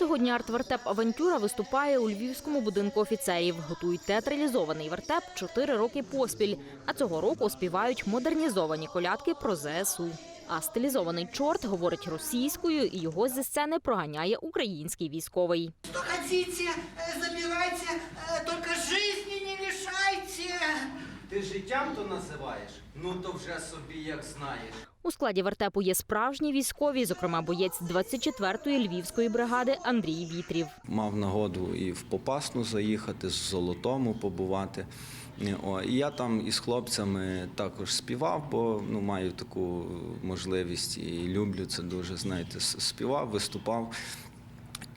Сьогодні арт-вертеп Авантюра виступає у львівському будинку офіцерів. Готують театралізований вертеп чотири роки поспіль. А цього року співають модернізовані колядки про ЗСУ. А стилізований чорт говорить російською, і його зі сцени проганяє український військовий. Что хотите, э, забирайте, э, только не лишайте. Ти життям то називаєш? Ну то вже собі як знаєш. У складі вертепу є справжні військові, зокрема боєць 24-ї львівської бригади Андрій Вітрів. Мав нагоду і в Попасну заїхати, з Золотому побувати. І я там із хлопцями також співав, бо ну, маю таку можливість і люблю це дуже. Знаєте, співав, виступав.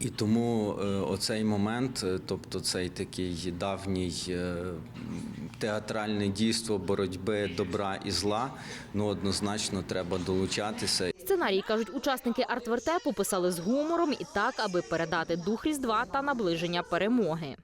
І тому е, оцей момент, е, тобто цей такий давній е, театральне дійство боротьби добра і зла, ну однозначно треба долучатися Сценарій кажуть, учасники арт-вертепу писали з гумором і так, аби передати дух різдва та наближення перемоги.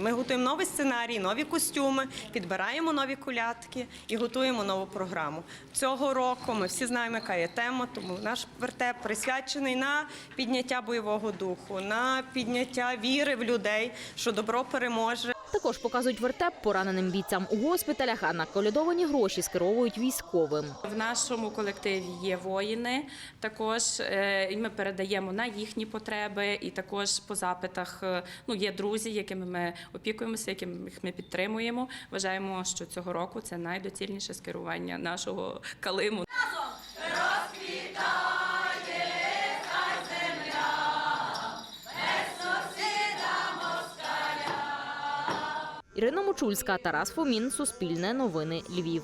Ми готуємо новий сценарій, нові костюми, підбираємо нові колядки і готуємо нову програму. Цього року ми всі знаємо, яка є тема, тому наш вертеп присвячений на підняття бойового духу, на підняття віри в людей, що добро переможе. Також показують вертеп пораненим бійцям у госпіталях, а наколядовані гроші скеровують військовим. В нашому колективі є воїни. Також е, і ми передаємо на їхні потреби, і також по запитах е, ну є друзі, якими ми опікуємося, яких ми підтримуємо. Вважаємо, що цього року це найдоцільніше скерування нашого калиму. Ірина Мочульська, Тарас Фомін, Суспільне новини, Львів.